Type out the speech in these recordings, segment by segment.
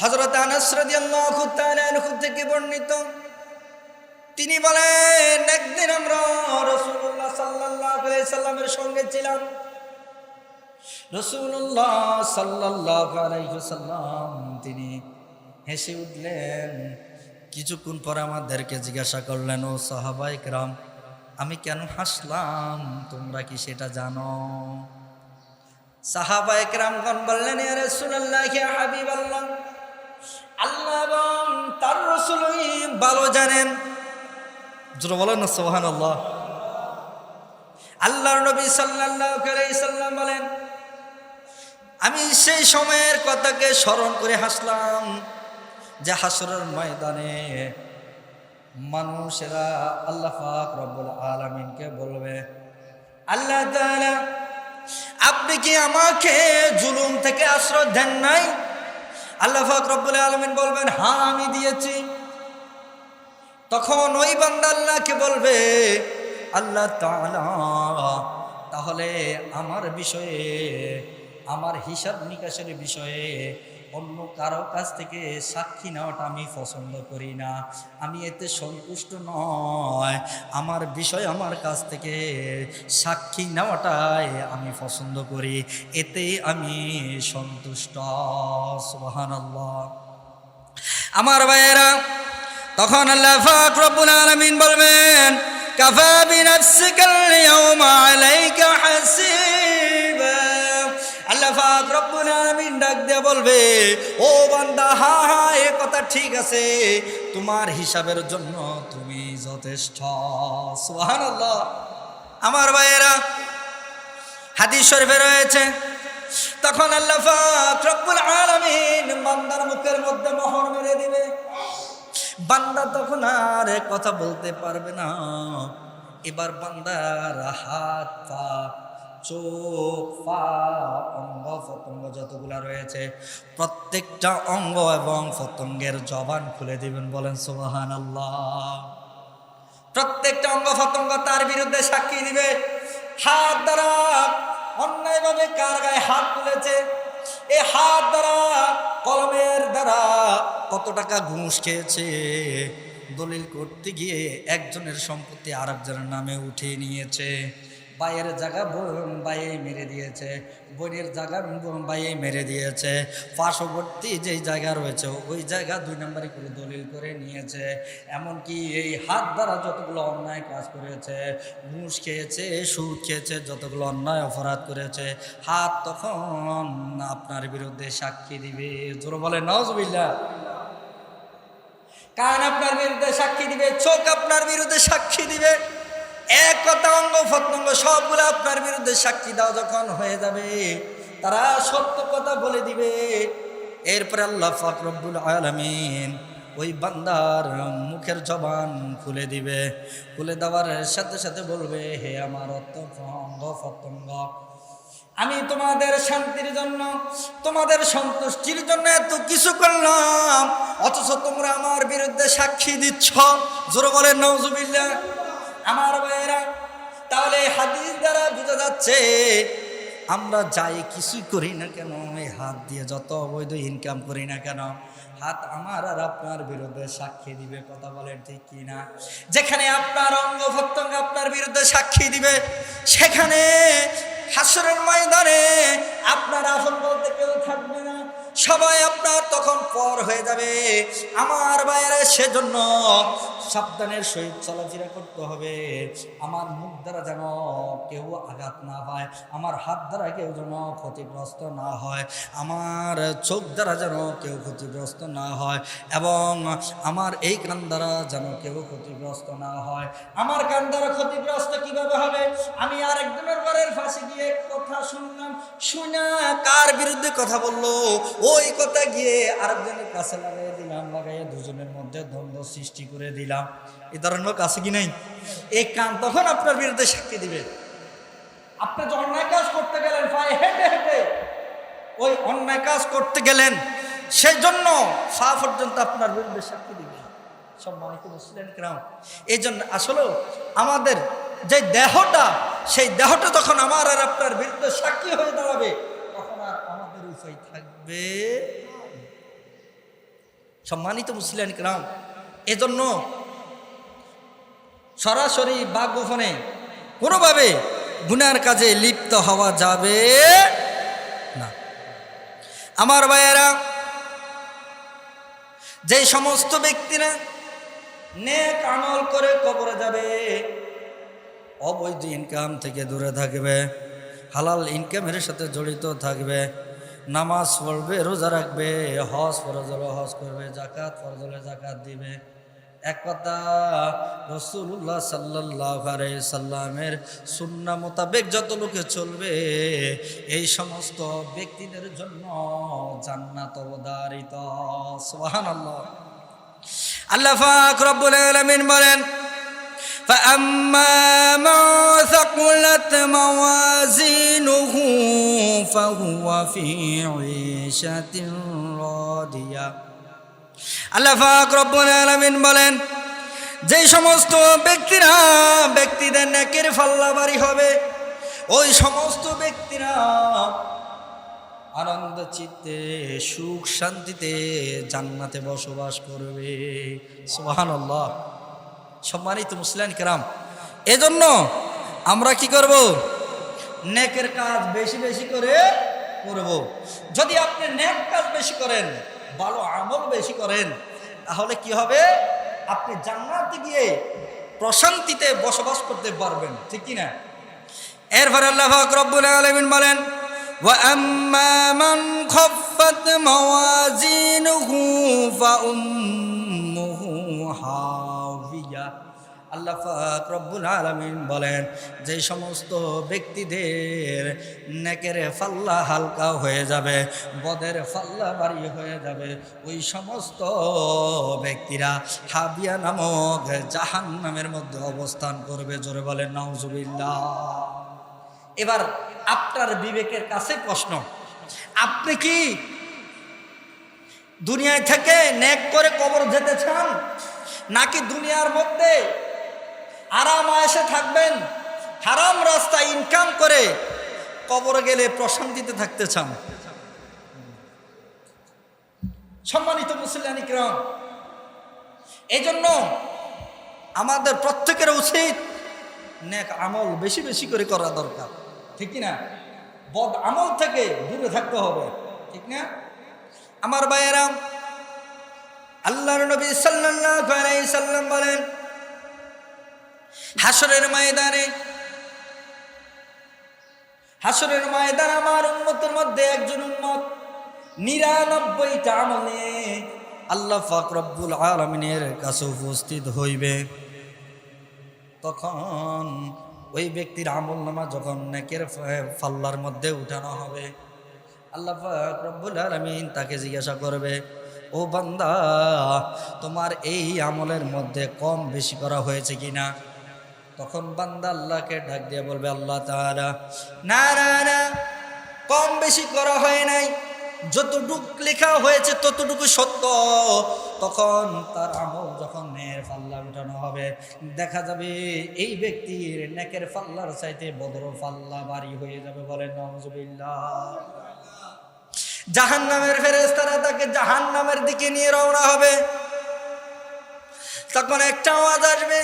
হজরত আনাস রাদিয়াল্লাহু তাআলা থেকে বর্ণিত। তিনি বলেন, একদিন আমরা রসুল্লাহ আলাইহি সাল্লামের সঙ্গে ছিলাম। রসুল্লাহ সাল্লাল্লাহু আলাইহি সাল্লাম তিনি হেসে উঠলেন, কিছুক্ষণ পরে আমাদেরকে জিজ্ঞাসা করলেন, ও সাহাবাই রাম আমি কেন হাসলাম? তোমরা কি সেটা জানো? সাহাবা একরামগণ বললেন ইয়া হাবিবাল্লাহ আল্লাহ এবং তার রসুলই ভালো জানেন। বলেন না, সুবহানাল্লাহ। আল্লাহর নবী সাল্লাম বলেন, আমি সেই সময়ের কথাকে স্মরণ করে হাসলাম যে হাসরের ময়দানে মানুষেরা আল্লাহ পাক রব্বুল আলামিনকে বলবে, আল্লাহ আপনি কি আমাকে জুলুম থেকে আশ্রয় দেন নাই? আল্লাহ রব্বুল আলমিন বলবেন হ্যাঁ আমি দিয়েছি। তখন ওই বান্দা আল্লাহকে বলবে, আল্লাহ তাহলে আমার বিষয়ে, আমার হিসাব নিকাশের বিষয়ে অন্য কারও কাছ থেকে সাক্ষী নেওয়াটা আমি পছন্দ করি না। আমি এতে সন্তুষ্ট নয়। আমার বিষয় আমার কাছ থেকে সাক্ষী নেওয়াটাই আমি পছন্দ করি। এতে আমি সন্তুষ্ট। সুবহানাল্লাহ। আমার ভাইয়েরা, তখন আল্লাহ পাক রব্বুল আলামিন বলবেন, কাফা বিনাফসিকা আল-ইয়াওমা আলাইকা হাসিবা। পাক রব্বুল আলামিন ডাক দিয়ে বলবে, ও বান্দা, হা হা, এ কথা ঠিক আছে। তোমার হিসাবের জন্য তুমি যথেষ্ট। সুবহানাল্লাহ। আমার ভাইয়েরা, হাদিস শরীফে রয়েছে, তখন আল্লাহ পাক রব্বুল আলামিন বান্দার মুখের মধ্যে মোহর মেরে দিবে। বান্দা তখন আর কথা বলতে পারবে না। এবার বান্দার হাত পা চোখ, পা, অঙ্গ প্রত্যঙ্গ যতগুলা রয়েছে, প্রত্যেকটা অঙ্গ এবং প্রত্যঙ্গের জবান খুলে দিবেন, বলেন সোহান আল্লাহ প্রত্যেকটা অঙ্গ প্রত্যঙ্গ তার বিরুদ্ধে সাক্ষী দিবে। হাত দ্বারা অন্যায়ভাবে কার গায়ে হাত তুলেছে? এ হাত দ্বারা, কলমের দ্বারা কত টাকা ঘুষ খেয়েছে? দলিল করতে গিয়ে একজনের সম্পত্তি আরেকজনের নামে উঠিয়ে নিয়েছে। বাইয়ের জায়গা বাইয়ে মেরে দিয়েছে, বোনের জায়গা বাইয়ে মেরে দিয়েছে। পার্শ্ববর্তী যেই জায়গা রয়েছে, ওই জায়গা দুই নম্বরে করে দলিল করে নিয়েছে। এমনকি এই হাত দ্বারা যতগুলো অন্যায় কাজ করেছে, ঘুষ খেয়েছে, সুদ খেয়েছে, যতগুলো অন্যায় অপরাধ করেছে, হাত তখন আপনার বিরুদ্ধে সাক্ষী দিবে। জোর বলে নজবিল্লা কান আপনার বিরুদ্ধে সাক্ষী দিবে, চোখ আপনার বিরুদ্ধে সাক্ষী দিবে। এক কথা অঙ্গ প্রত্যঙ্গ সবগুলো আপনার বিরুদ্ধে সাক্ষী দাও, যখন হয়ে যাবে, তারা সত্য কথা বলে দিবে। এরপরে আল্লাহ ফাকরবুল আলমিন ওই বান্দার মুখের জবান খুলে দিবে। খুলে দেওয়ার সাথে সাথে বলবে, হে আমার অঙ্গ প্রত্যঙ্গ, আমি তোমাদের শান্তির জন্য, তোমাদের সন্তুষ্টির জন্য এত কিছু করলাম, অথচ তোমরা আমার বিরুদ্ধে সাক্ষী দিচ্ছ। জোর বলে নজুবিল্লা আমার ভাইয়েরা, তাহলে হাদিস দ্বারা বোঝা যাচ্ছে আমরা যাই কিছুই করি না কেন? এই হাত দিয়ে যত অবৈধ ইনকাম করি না কেন? হাত আমার আর আপনার বিরুদ্ধে সাক্ষী দিবে, কথা বলেন ঠিক কি না যেখানে আপনার অঙ্গ প্রত্যঙ্গ আপনার বিরুদ্ধে সাক্ষী দিবে, সেখানে হাসরের ময়দানে আপনার আপন বলতে কেউ থাকবে না। সবাই আপনার তখন পর হয়ে যাবে। আমার বাইরে সেজন্য সাবধানের সহিত চলাফেরা করতে হবে। আমার মুখ দ্বারা যেন কেউ আঘাত না পায়, আমার হাত দ্বারা কেউ যেন ক্ষতিগ্রস্ত না হয়, আমার চোখ দ্বারা যেন কেউ ক্ষতিগ্রস্ত না হয় এবং আমার এই কান দ্বারা যেন কেউ ক্ষতিগ্রস্ত না হয়। আমার কান দ্বারা ক্ষতিগ্রস্ত কীভাবে হবে? আমি আরেকজনের ঘরের ফাঁসি গিয়ে কথা শুনলাম, শুনা কার বিরুদ্ধে কথা বলল? ওই কথা গিয়ে আরেকজনের কাছে লাগাই দিলাম, লাগাইয়া দুজনের মধ্যে দ্বন্দ্ব সৃষ্টি করে দিলাম। এ ধরনের লোক আছে কি নাই? এই কান তখন আপনার বিরুদ্ধে সাক্ষী দিবে। আপনি যে অন্যায় কাজ করতে গেলেন, পায়ে হেঁটে হেঁটে, ওই অন্যায় কাজ করতে গেলেন সেই জন্য ফা পর্যন্ত আপনার বিরুদ্ধে সাক্ষী দিবে। সব সম্মানিত মুসলিম গ্রাম এই জন্য আসলে আমাদের যে দেহটা, সেই দেহটা তখন আমার আর আপনার বিরুদ্ধে সাক্ষী হয়ে দাঁড়াবে, তখন আর আমাদের উপায় থাকবে সম্মানিত মুসলিম গ্রাম এজন্য সরাসরি বা গোপনে কোনোভাবে গুনার কাজে লিপ্ত হওয়া যাবে না। আমার ভাইয়েরা, যে সমস্ত ব্যক্তিরা নেক আমল করে কবরে যাবে, অবৈধ ইনকাম থেকে দূরে থাকবে, হালাল ইনকামের সাথে জড়িত থাকবে নামাজ পড়বে রোজা রাখবে হজ ফরজ হলে হজ করবে জাকাত ফরজ হলে জাকাত দিবে এক কথা রসুল্লাহ সাল্লাহ সাল্লামের সুন্না মোতাবেক যত লোকে চলবে এই সমস্ত ব্যক্তিদের জন্য জান্নাত অবদারিত সোহান আল্লাহ আল্লাহ ফাক রব্বুল আলামিন বলেন فأما من ثقلت موازينه فهو في عيشة راضية আল্লাহ ফাক রব্বুল আলামিন বলেন যে সমস্ত ব্যক্তিরা ব্যক্তিদের নাকের ফাল্লা বাড়ি হবে ওই সমস্ত ব্যক্তিরা আনন্দ চিত্তে সুখ শান্তিতে জান্নাতে বসবাস করবে সুবাহান আল্লাহ সম্মানিত মুসলিম কেরাম এজন্য আমরা কি করব নেকের কাজ বেশি বেশি করে করব যদি আপনি নেক কাজ বেশি করেন ভালো আমল বেশি করেন তাহলে কি হবে আপনি জান্নাতে গিয়ে প্রশান্তিতে বসবাস করতে পারবেন ঠিক কি না এরপরে আল্লাহ পাক রব্বুল আলামিন বলেন وأما من خفت موازينه فأمه হাবিয়া আল্লাহ রব্বুল আলামিন বলেন, যে সমস্ত ব্যক্তিদের নেকের ফাল্লা হালকা হয়ে যাবে, বদের ফাল্লা বাড়ি হয়ে যাবে, ওই সমস্ত ব্যক্তিরা হাবিয়া নামক জাহান নামের মধ্যে অবস্থান করবে। জোরে বলেন, নাউজুবিল্লাহ। এবার আপনার বিবেকের কাছে প্রশ্ন, আপনি কি দুনিয়ায় থেকে নেক করে কবর যেতে চান? নাকি দুনিয়ার মধ্যে আরাম আয়েসে থাকবেন, হারাম রাস্তা ইনকাম করে কবরে গেলে প্রশান্তিতে থাকতে চান। সম্মানিত মুসলিম ইকরাম এই জন্য আমাদের প্রত্যেকের উচিত নেক আমল বেশি বেশি করে করা দরকার। ঠিক না বদ আমল থেকে দূরে থাকতে হবে। ঠিক না? আমার ভাইয়েরা, আল্লাহর নবী আলাইহি সাল্লাম বলেন হাসরের ময়দানে, হাসরের ময়দান আমার উম্মতের মধ্যে একজন উম্মত, নিরানব্বইটা আমলে আল্লাহ পাক রব্বুল আলমিনের কাছে উপস্থিত হইবে। তখন ওই ব্যক্তির আমল নামা যখন নেকের ফাল্লার মধ্যে উঠানো হবে, আল্লাহ রব্বুল আলমিন তাকে জিজ্ঞাসা করবে, ও বান্দা, তোমার এই আমলের মধ্যে কম বেশি করা হয়েছে কিনা? তখন বান্দা আল্লাহকে ডাক দিয়ে বলবে, আল্লাহ তাআলা, না না না, কম বেশি করা হয় নাই। যতটুক লেখা হয়েছে ততটুকু সত্য। তখন তার আমল যখন নেয়ের ফাল্লা উঠানো হবে, দেখা যাবে এই ব্যক্তির নেকের ফাল্লার চাইতে বদর ফাল্লা বাড়ি হয়ে যাবে বলেন নজবিল্লা জাহান নামের ফেরেস্তারা তাকে জাহান নামের দিকে নিয়ে রওনা হবে। তখন একটা আওয়াজ আসবে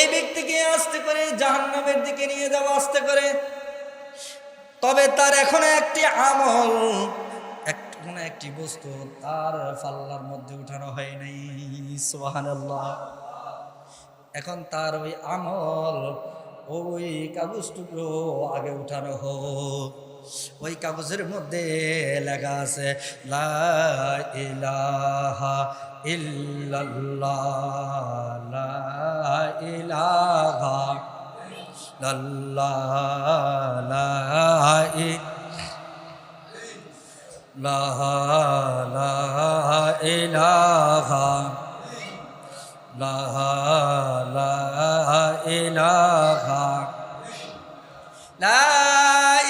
এই ব্যক্তিকে আস্তে করে জাহান্নামের দিকে নিয়ে যাওয়া, আস্তে করে। তবে তার এখন একটি আমল কোনো একটি বস্তু তার পাল্লার মধ্যে উঠানো হয় নাই। সোহান এখন তার ওই আমল, ওই কাগজ আগে উঠানো হোক। ওই কাগজের মধ্যে লেখা আছে, লা ইলাহা ইল্লাল্লাহ। ইল্লাল্লাহ লা ইলাহা লা ইলাহা লা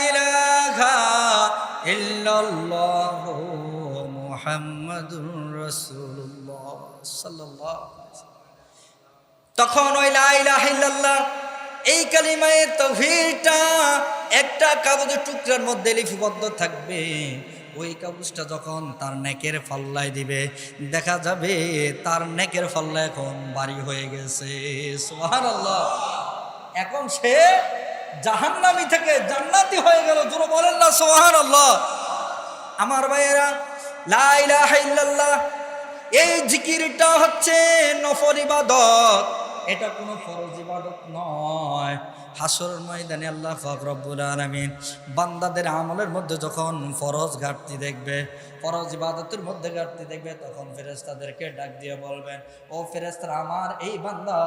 ইলাহা ইল্লাল্লাহ মুহাম্মাদুর রাসূলুল্লাহ সাল্লাল্লাহু তখন ওই লা ইলাহা ইল্লাল্লাহ এই কালিমায় তৌহিদটা একটা কাগজের টুকরার মধ্যে লিপিবদ্ধ থাকবে। ওই কাগজটা যখন তার নেকের ফাল্লায় দিবে, দেখা যাবে তার নেকের ফাল্লা এখন বাড়ি হয়ে গেছে। সুবহানাল্লাহ। এখন সে জাহান্নামি থেকে জান্নাতি হয়ে গেল, জোরে বলেন না, সুবহানাল্লাহ। আমার ভাইয়েরা, লা ইলাহা ইল্লাল্লাহ, এই জিকিরটা হচ্ছে নফল ইবাদত। এটা কোনো ফরজ ইবাদত নয়। হাসর ময়দানে আল্লাহ পাক রব্বুল আলামিন বান্দাদের আমলের মধ্যে যখন ফরজ ঘাটতি দেখবে, ফরজ ইবাদতের মধ্যে ঘাটতি দেখবে, তখন ফেরেশতাদেরকে ডাক দিয়ে বলবেন, ও ফেরেশতারা, আমার এই বান্দা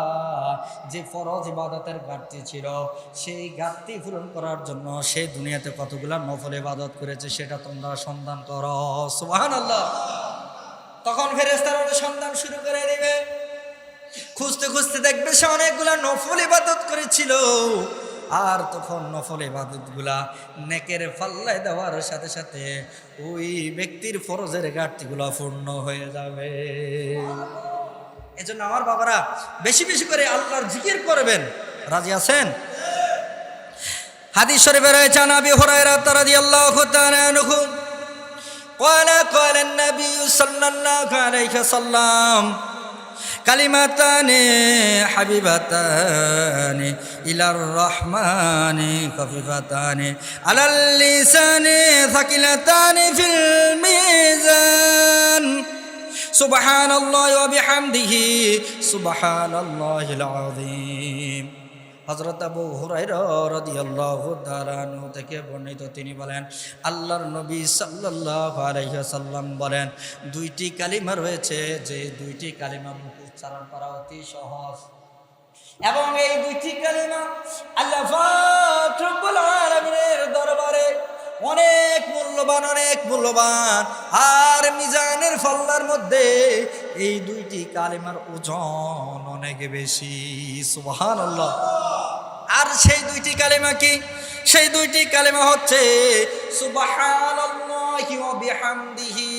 যে ফরজ ইবাদতের ঘাটতি ছিল, সেই ঘাটতি পূরণ করার জন্য সেই দুনিয়াতে কতগুলা নফল ইবাদত করেছে সেটা তোমরা সন্ধান করো। সুবহানাল্লাহ। তখন ফেরেস্তারা সন্ধান শুরু করে দিবে। খুঁজতে খুঁজতে দেখবে সে অনেকগুলা নফল ইবাদত করেছিল আর তখন নফল ইবাদতগুলা নেকের ফাল্লায় দেওয়ার সাথে সাথে ওই ব্যক্তির ফরজের ঘাটতিগুলো পূর্ণ হয়ে যাবে এজন্য আমার বাবারা বেশি বেশি করে আল্লাহর জিকির করবেন রাজি আছেন হাদিস শরীফে রয়েছে নাবি হুরায়রা রাদিয়াল্লাহু তাআলা আনহু قال قال النبي صلى الله عليه وسلم কালিমাতানে, হাবিবাতানে, ইলার রহমানে কফিফাতানে আলাল্লিসানে থাকিলাতানে ফিল মিজান। সুবহান আল্লাহ বিহামদিহি সুবহান আল্লাহ আযীম। হজরত আবু হুরাইরাহু তারানু থেকে বর্ণিত তিনি বলেন, আল্লাহর নবী সাল্লাহ আলহ্লাম বলেন, দুইটি কালিমা রয়েছে, যে দুইটি কালিমা উচ্চারণ করা অতি সহজ। এবং এই দুইটি কালিমা আল্লাহ পাক রব্বুল দরবারে অনেক মূল্যবান অনেক মূল্যবান, আর মিজানের ফল্লার মধ্যে এই দুইটি কালিমার ওজন অনেক বেশি, সুবহানাল্লাহ। আর সেই দুইটি কালিমা কি? সেই দুইটি কালিমা হচ্ছে বিহামদিহি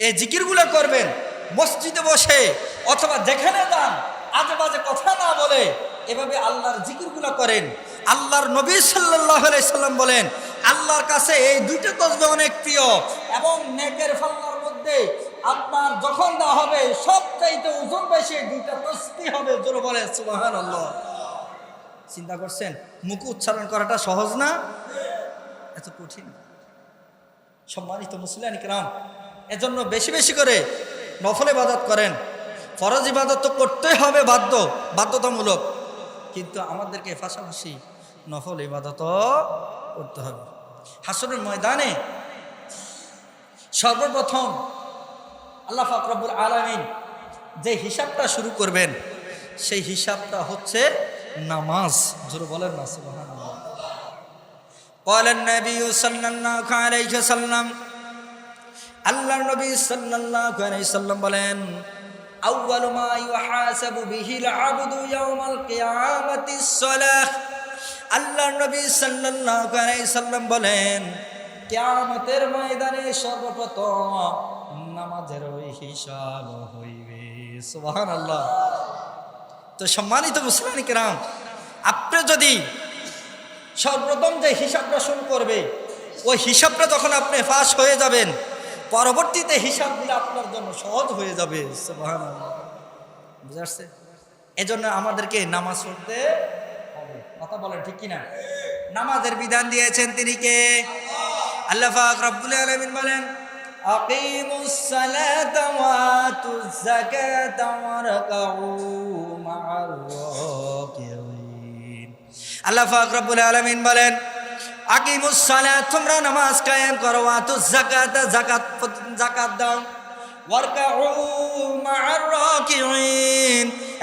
এই জিকিরগুলো করবেন, মসজিদে বসে অথবা যেখানে যান আজে বাজে কথা না বলে এভাবে আল্লাহর জিকিরগুলো করেন। আল্লাহর নবী সাল্লাহ সাল্লাম বলেন, আল্লাহর কাছে এই দুইটা তসবে অনেক প্রিয় এবং নেকের ফাল্লার মধ্যে আপনার যখন দেওয়া হবে, সবচাইতে ওজন বেশি দুইটা তসবি হবে। জোর বলে সুবাহান আল্লাহ চিন্তা করছেন, মুখ উচ্চারণ করাটা সহজ না? এত কঠিন। সম্মানিত মুসলিয়ান কিরাম এজন্য বেশি বেশি করে নফল ইবাদত করেন ফরজ ইবাদত তো করতেই হবে বাধ্য বাধ্যতামূলক কিন্তু আমাদেরকে পাশাপাশি নফল ইবাদত করতে হবে হাসনের ময়দানে সর্বপ্রথম আল্লাহ ফাকরাবুল আলমিন যে হিসাবটা শুরু করবেন সেই হিসাবটা হচ্ছে নামাজ জোরে বলেন না সুবহানাল্লাহ قال النبي صلى الله عليه وسلم আল্লাহ নবী সাল্লাল্লাহু আলাইহি সাল্লাম বলেন, আউয়ালু মা ইউহাসাবু বিহিল আবদু ইয়াউমাল কিয়ামাতিস সালাহ। আল্লাহ নবী সাল্লাল্লাহু আলাইহি সাল্লাম বলেন, কিয়ামতের ময়দানে সর্বপ্রথম নামাজের ওই হিসাব হইবে। সুবহানাল্লাহ। তো সম্মানিত মুসলিম কিরাম, আপনি যদি সর্বপ্রথম যে হিসাবটা শুরু করবে, ওই হিসাবটা যখন আপনি ফাঁস হয়ে যাবেন। পরবর্তীতে হিসাব হিসাবগুলো আপনার জন্য সহজ হয়ে যাবে। বুঝে আসছে? এজন্য আমাদেরকে নামাজ পড়তে হবে। কথা বলেন ঠিক কিনা? নামাজের বিধান দিয়েছেন তিনি কে? আল্লাহ পাক রব্বুল আলামিন বলেন আল্লাহ পাক আলামিন বলেন তোমরা নামাজ কায়েম করো আতুজ যাকাত যাকাত যাকাত দাও।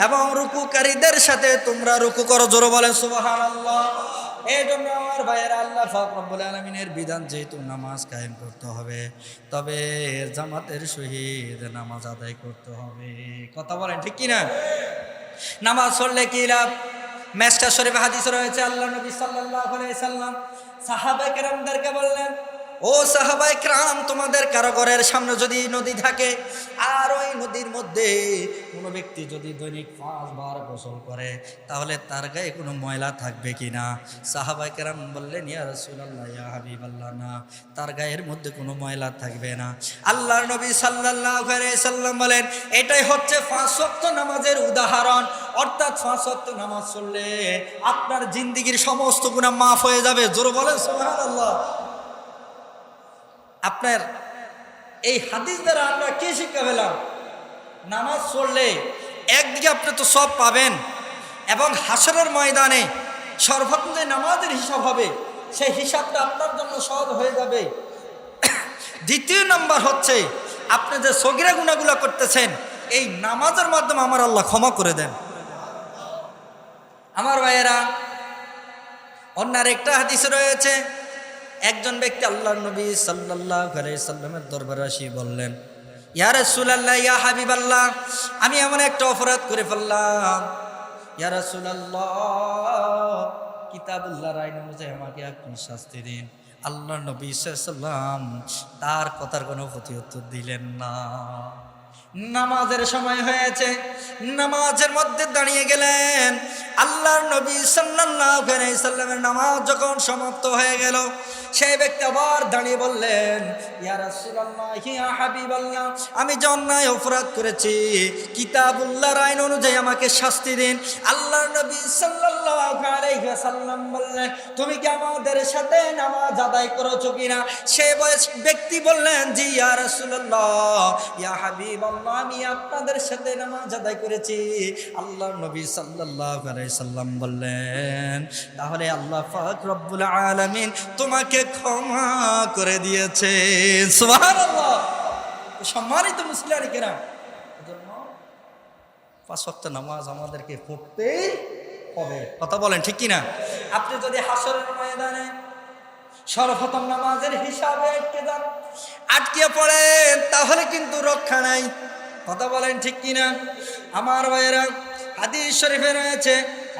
এবং রুকুকারীদের সাথে তোমরা রুকু করো, জোর ভাইয়ের, আল্লাহ বিধান যেহেতু নামাজ কায়েম করতে হবে, তবে জামাতের নামাজ করতে হবে। কথা বলেন, ঠিক নামাজ পড়লে কি লাভ? মেস্টা শরীফ হাদিস আল্লাহ সাল্লাম সাহাবা কেরামদেরকে বললেন ও সাহাবাই ক্রাম, তোমাদের কারও ঘরের সামনে যদি নদী থাকে, আর ওই নদীর মধ্যে কোনো ব্যক্তি যদি দৈনিক পাঁচবার গোসল করে, তাহলে তার গায়ে কোনো ময়লা থাকবে কি না সাহাবাই কেরাম বললেন, ইয়া রসুল্লাহ ইয়া হাবিব আল্লাহ না, তার গায়ের মধ্যে কোনো ময়লা থাকবে না। আল্লাহ নবী আলাইহি সাল্লাম বলেন, এটাই হচ্ছে পাঁচ নামাজের উদাহরণ। অর্থাৎ পাঁচ নামাজ পড়লে আপনার জিন্দিগির সমস্ত গুনাহ মাফ হয়ে যাবে। জোর বলেন সুবহানাল্লাহ। আপনার এই হাদিস দ্বারা আমরা কি শিক্ষা পেলাম? নামাজ পড়লে একদিকে আপনি তো সব পাবেন এবং হাসরের ময়দানে সর্বপ্রথম যে নামাজের হিসাব হবে, সেই হিসাবটা আপনার জন্য সহজ হয়ে যাবে। দ্বিতীয় নাম্বার হচ্ছে, আপনি যে সগিরা গুণাগুলা করতেছেন, এই নামাজের মাধ্যমে আমার আল্লাহ ক্ষমা করে দেন। আমার ভাইয়েরা, অন্যার একটা হাদিস রয়েছে একজন ব্যক্তি আল্লাহ নবী সাল্লাহ সাল্লামের দরবারে আসি বললেন, ইয়া রাসূলুল্লাহ, ইয়া হাবিবাল্লাহ, আমি এমন একটা অপরাধ করে ফেললাম। ইয়া রাসূলুল্লাহ কিতাবুল্লাহর আইন অনুযায়ী আমাকে আপনি শাস্তি দিন। আল্লাহ নবী সাল্লাম তার কথার কোনো প্রতি উত্তর দিলেন না। নামাজের সময় হয়েছে, নামাজের মধ্যে দাঁড়িয়ে গেলেন। আল্লাহর নবী সাল্লামের নামাজ যখন সমাপ্ত হয়ে গেল সেই ব্যক্তি আবার দাঁড়িয়ে বললেন আমি যে অন্যায় অপরাধ করেছি। কিতাবুল্লাহর আইন অনুযায়ী আমাকে শাস্তি দিন। আল্লাহ নবী সাল্লাম বললেন, তুমি কি আমাদের সাথে নামাজ আদায় করেছ কিনা? সেই বয়স ব্যক্তি বললেন, জি, ইয়া রাসূলুল্লাহ, ইয়া হাবিবাল্লাহ, আমি আপনাদের সাথে নামাজ আদায় করেছি। আল্লাহর নবী আলাইহি সাল্লাম বললেন, তাহলে আল্লাহ পাক রব্বুল আলামিন তোমাকে ক্ষমা করে দিয়েছে। সম্মানিত মুসলিম কেরাম পাঁচ ওয়াক্ত নামাজ আমাদেরকে পড়তেই হবে। কথা বলেন, ঠিক কি না আপনি যদি হাসরের ময়দানে সর্বপ্রথম নামাজের হিসাবে আটকে পড়েন, তাহলে কিন্তু রক্ষা নাই। কথা বলেন, ঠিক কিনা? আমার ভাইয়েরা, হাদিস শরীফে রয়েছে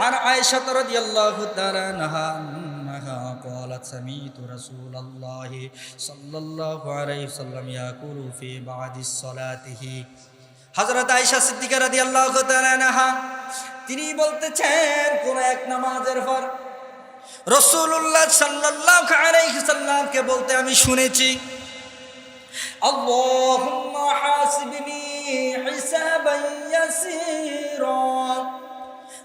আর আয়েশা রাদিয়াল্লাহু তাআলা নাহা আনহা قالت سمعت رسول الله صلى الله عليه وسلم يقول في بعد صلاته হযরত আয়েশা সিদ্দিকা রাদিয়াল্লাহু তাআলা নাহা তিনি বলতেছেন কোন এক নামাজের পর রসুল্লাহ সাল্লাহ আলাইসাল্লামকে বলতে আমি শুনেছি আল্লাহুম্মা হাসিবনি হিসাবান ইয়াসীরা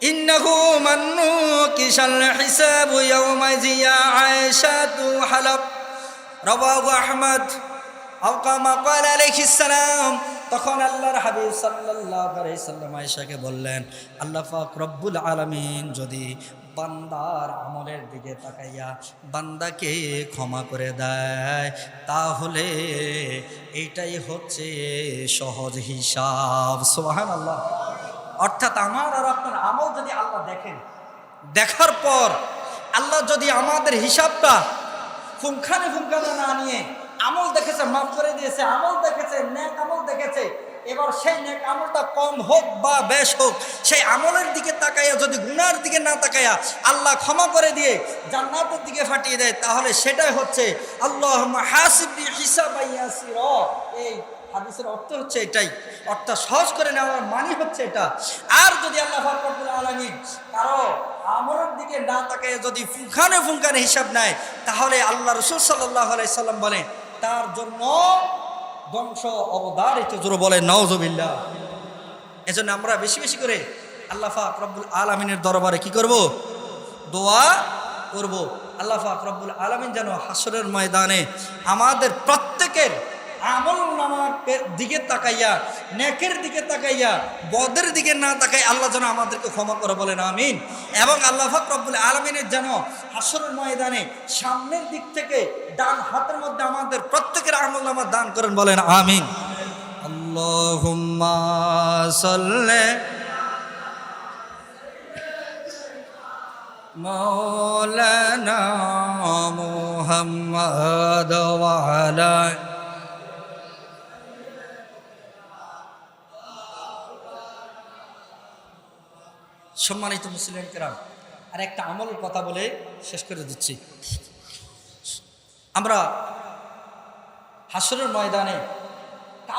إنه من نوكش الحساب يومئذ يا عائشة حلب رواه أحمد أو كما قال عليه السلام তখন আল্লাহর হাবিব সাল্লাল্লাহু আলাইহি সাল্লাম আয়েশাকে বললেন আল্লাহ পাক রব্বুল আলামিন যদি বান্দার আমলের দিকে তাকাইয়া বান্দাকে ক্ষমা করে দেয় তাহলে এইটাই হচ্ছে সহজ হিসাব সুবহানাল্লাহ অর্থাৎ আমার আর আপনার আমল যদি আল্লাহ দেখেন, দেখার পর আল্লাহ যদি আমাদের হিসাবটা ফুঙ্খানে ফুঙ্খানে না নিয়ে আমল দেখেছে, মাফ করে দিয়েছে, আমল দেখেছে, নেক আমল দেখেছে, এবার সেই নেক আমলটা কম হোক বা বেশ হোক, সেই আমলের দিকে তাকাইয়া, যদি গুনার দিকে না তাকাইয়া আল্লাহ ক্ষমা করে দিয়ে জান্নাতের দিকে ফাটিয়ে দেয়, তাহলে সেটাই হচ্ছে আল্লাহ হাসিবি হিসাব এই হাদিসের অর্থ হচ্ছে এটাই। অর্থাৎ সহজ করে নেওয়ার মানে হচ্ছে এটা। আর যদি আল্লাহ আলমী কারও আমলের দিকে না তাকে যদি ফুঙ্খানে ফুঙ্খানে হিসাব নেয়, তাহলে আল্লাহ রসুল সাল্লাহ সাল্লাম বলে তার জন্য ধ্বংস অবদারিত জোর বলে নওজবিল্লা এজন্য আমরা বেশি বেশি করে আল্লাহ ফাক রব্বুল আলমিনের দরবারে কি করব? দোয়া করব। আল্লাহ পাক রব্বুল আলমিন যেন হাসরের ময়দানে আমাদের প্রত্যেকের আমল নামার দিকে তাকাইয়া নেকের দিকে তাকাইয়া বদের দিকে না তাকাই আল্লাহ যেন আমাদেরকে ক্ষমা করে বলেন আমিন এবং আল্লাহ পাক রব্বুল আলমিনের যেন হাসরের ময়দানে সামনের দিক থেকে ডান হাতের মধ্যে আমাদের প্রত্যেকের আমল নামা দান করেন বলেন আমিন আল্লাহুম্মা সাল্লি مولانا محمد وعلى সম্মানিত মুসলিম কেরাম, আর একটা আমল কথা বলে শেষ করে দিচ্ছি। আমরা হাসরের ময়দানে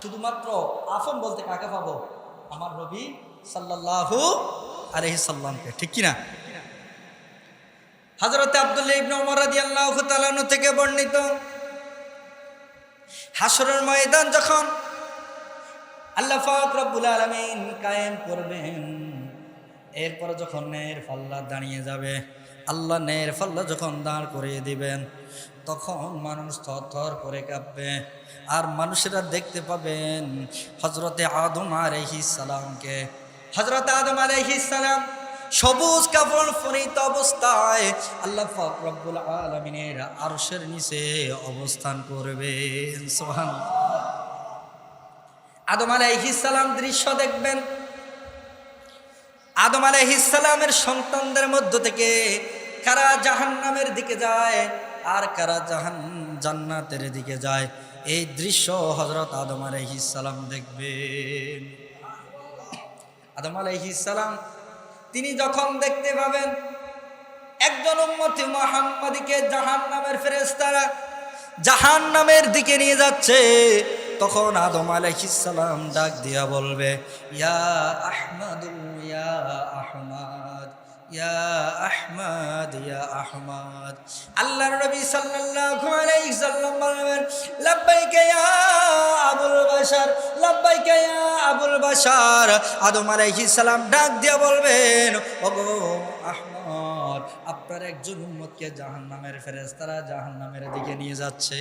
শুধুমাত্র আফন বলতে কাকে পাবো? আমার নবী সাল্লাল্লাহু আলহি সাল্লামকে, ঠিক কিনা? হজরত আবদুল্লাহ থেকে বর্ণিত, হাসরের ময়দান যখন আল্লাহ পাক রব্বুল আলামিন কায়েম করবেন এরপর যখন ন্যায়ের পাল্লা দাঁড়িয়ে যাবে, আল্লাহ ন্যায়ের পাল্লা যখন দাঁড় করিয়ে দিবেন, তখন মানুষ থর করে কাঁপবে। আর মানুষেরা দেখতে পাবেন হজরতে আদম আলহিস সালামকে। হজরত আদম আলহিস সালাম সবুজ কাপড় ফরিত অবস্থায় আল্লাহ পাক রব্বুল আলমিনের আরশের নিচে অবস্থান করবেন। সোহান আদম আলাইহিসালাম দৃশ্য দেখবেন আদম আলাইহিসালামের সন্তানদের মধ্য থেকে কারা জাহান্নামের দিকে যায় আর কারা জাহান, জান্নাতের দিকে যায়? এই দৃশ্য হজরত আদম আলাইহিসালাম দেখবেন। আদম আলাইহিসালাম তিনি যখন দেখতে পাবেন একজন উম্মতি মোহাম্মদীকে জাহান নামের ফেরেস্তারা জাহান নামের দিকে নিয়ে যাচ্ছে তখন আদম আলাইহিসালাম ডাক দিয়া বলবে, ইয়া আহমদ ইয়া আহমদ ইয়া আহমদ ইয়া আহমদ। আল্লাহর নবী সাল্লাল্লাহু আলাইহি সাল্লাম বলবেন, লাব্বাইকা ইয়া আবুল বাশার, লাব্বাইকা ইয়া আবুল বাশার। আদম আলাইহিস সালাম ডাক দিয়া বলবেন, ওগো আহমদ, আপনার একজন উম্মতকে জাহান্নামের ফেরেশতারা জাহান্নামের দিকে নিয়ে যাচ্ছে।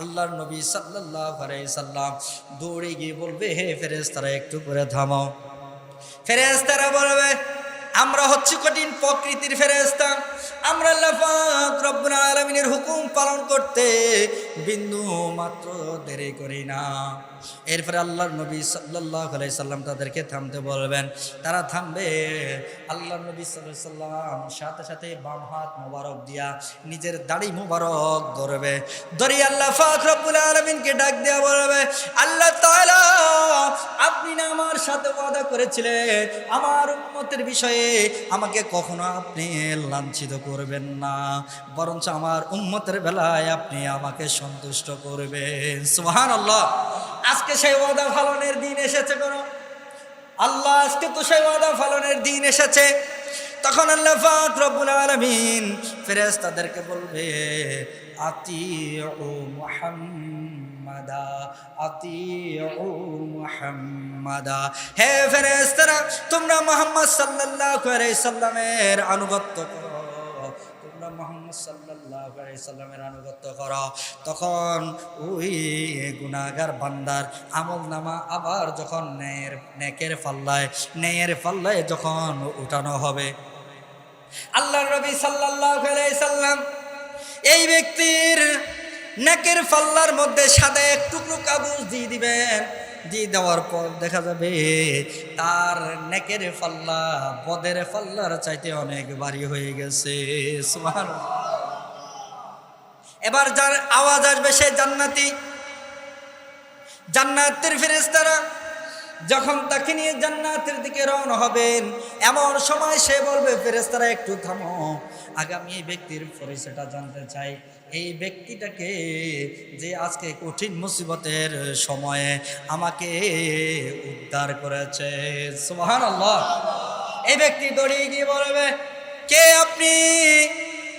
আল্লাহর নবী সাল্লাহ সাল্লাম দৌড়ে গিয়ে বলবে, হে ফেরেজ তারা একটু করে থামাও। ফেরেজ তারা বলবে, আমরা হচ্ছে কঠিন প্রকৃতির ফেরেস্তা আমরা রব্বুল আলামিনের হুকুম পালন করতে বিন্দু মাত্র দেরি করি না। এরপরে আল্লাহর নবী সাল্লাল্লাহু আলাইহি সাল্লাম তাদেরকে থামতে বলবেন। তারা থামবে। আল্লাহর নবী আলাইহি সাল্লাম সাথে সাথে বাম হাত মোবারক দিয়া নিজের দাড়ি মোবারক ধরবে। ধরি আল্লাহ পাক রব্বুল আলামিনকে ডাক দেয়া বলবে, আল্লাহ আপনি না আমার সাথে ওয়াদা করেছিলেন। আমার উম্মতের বিষয়ে আমাকে কখনো আপনি লাঞ্ছিত করবেন না। বরঞ্চ আমার উন্মতের বেলায় আপনি আমাকে সন্তুষ্ট করবেন। সুহান আল্লাহ আজকে সেই ওয়াদা ফালনের দিন এসেছে কোনো আল্লাহ, আজকে তো সেই ওয়াদা ফালনের দিন এসেছে। তখন আল্লাহ ফাক রব্বুল আলামিন ফেরেশতাদেরকে বলবে আতি ও মুহাম্মাদা আতি ও মুহাম্মাদা। হে ফেরেশতারা, তোমরা মুহাম্মদ সাল্লাল্লাহু আলাইহি সাল্লামের আনুগত্য করো। তোমরা মোহাম্মদ আলাইহি সাল্লামের আনুগত্য করো। তখন ওই গুনাহগার বান্দার আমল নামা আবার যখন ন্যায়ের নেকের পাল্লায়, ন্যায়ের পাল্লায় যখন উঠানো হবে আল্লাহ আলাইহি সাল্লাম এই ব্যক্তির নেকের পাল্লার মধ্যে সাদা এক টুকরো কাগজ দিয়ে দিবেন। দিয়ে দেওয়ার পর দেখা যাবে তার নেকের ফাল্লা বদের পাল্লার চাইতে অনেক বাড়ি হয়ে গেছে। এবার যার আওয়াজ আসবে সে জান্নাতি। জান্নাতের ফেরেশতারা যখন তাকে নিয়ে জান্নাতের দিকে রওনা হবেন, এমন সময় সে বলবে, ফেরেশতারা, একটু থামো। আগামী ব্যক্তির পরিচয়টা জানতে চাই। এই ব্যক্তিটাকে যে আজকে কঠিন মুসিবতের সময়ে আমাকে উদ্ধার করেছে। সোহান আল্লাহ এই ব্যক্তি দড়িয়ে গিয়ে বলবে, কে আপনি?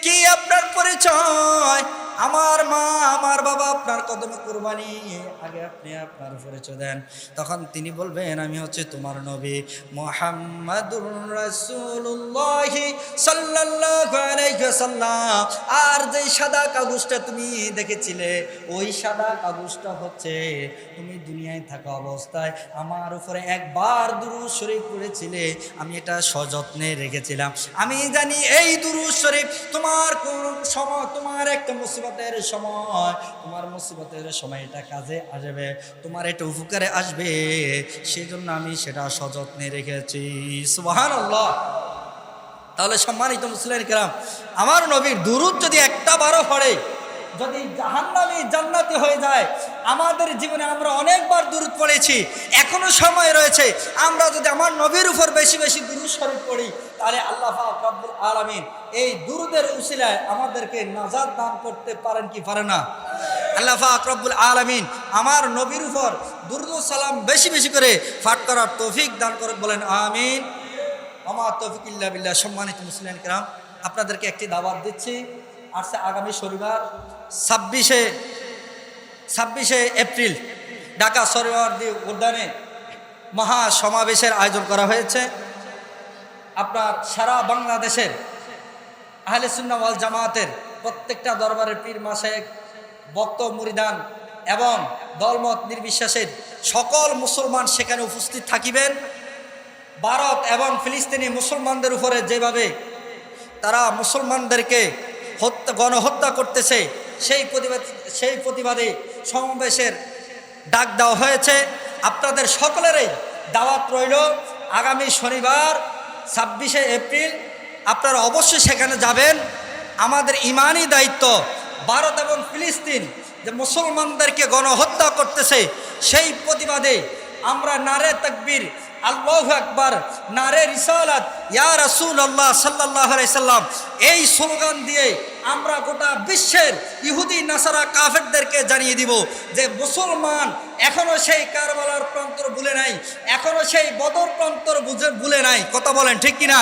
কি আপনার পরিচয়? আমার মা, আমার বাবা আপনার কদমে কোরবানি। আগে আপনি আপনার পরিচয় দেন। তখন তিনি বলবেন, আমি হচ্ছে তোমার নবী মোহাম্মদুর রাসূলুল্লাহ সাল্লাল্লাহু আলাইহি ওয়াসাল্লাম। আর যে সাদা কাগজটা তুমি দেখেছিলে, ওই সাদা কাগজটা হচ্ছে তুমি দুনিয়ায় থাকা অবস্থায় আমার উপরে একবার দুরুদ শরীফ পড়েছিলে, আমি এটা সযত্নে রেখেছিলাম। আমি জানি এই দুরুদ শরীফ তোমার কোন সময়, তোমার একটা মুসিবতের সময়, তোমার মুসিবতের সময় এটা কাজে আসবে, তোমার এটা উপকারে আসবে সেই জন্য আমি সেটা সযত্নে রেখেছি। সুবাহান তাহলে সম্মানিত মুসলিম কেরাম, আমার নবীর দুরুদ যদি একটা বারো পড়ে যদি জাহান্নামি জান্নাতি হয়ে যায়, আমাদের জীবনে আমরা অনেকবার দুরুদ পড়েছি, এখনও সময় রয়েছে। আমরা যদি আমার নবীর উপর বেশি বেশি দুরুদ পড়ি, তাহলে আল্লাহ রব্বুল আলামিন এই দুরুদের উসিলায় আমাদেরকে নাজাদ দান করতে পারেন কি পারে না? আল্লাহ আকরবুল আলামিন আমার নবীর উপর দুরুদ সালাম বেশি বেশি করে পাঠ করার তৌফিক দান করে বলেন আমিন। আমার তফিকুল্লাহ বিল্লাহ। সম্মানিত মুসলিম কেরাম, আপনাদেরকে একটি দাওয়াত দিচ্ছি। আসছে আগামী শনিবার ছাব্বিশে ছাব্বিশে এপ্রিল ঢাকা সরোয়ারদি উদ্যানে মহা সমাবেশের আয়োজন করা হয়েছে। আপনার সারা বাংলাদেশের আহলে সুন্না ওয়াল জামায়াতের প্রত্যেকটা দরবারের পীর মাসেক বক্ত মুরিদান এবং দলমত নির্বিশ্বাসের সকল মুসলমান সেখানে উপস্থিত থাকিবেন। ভারত এবং ফিলিস্তিনি মুসলমানদের উপরে যেভাবে তারা মুসলমানদেরকে হত্যা, গণহত্যা করতেছে, সেই প্রতিবাদ, সেই প্রতিবাদে সমাবেশের ডাক দেওয়া হয়েছে। আপনাদের সকলেরই দাওয়াত রইল আগামী শনিবার, ছাব্বিশে এপ্রিল। আপনারা অবশ্যই সেখানে যাবেন। আমাদের ইমানই দায়িত্ব। ভারত এবং ফিলিস্তিন যে মুসলমানদেরকে গণহত্যা করতেছে, সেই প্রতিবাদে আমরা নারে তকবীর, আল্লাহ আকবর, নারে রিসালাত, ইয়া রসুল আল্লাহ সাল্লাহ সাল্লাম। এই স্লোগান দিয়ে আমরা গোটা বিশ্বের ইহুদি, নাসারা, কাফেরদেরকে জানিয়ে দিব যে মুসলমান এখনও সেই কারবালার প্রান্তর ভুলে নাই এখনও সেই বদর প্রান্তর বুঝে ভুলে নাই। কথা বলেন ঠিক কিনা?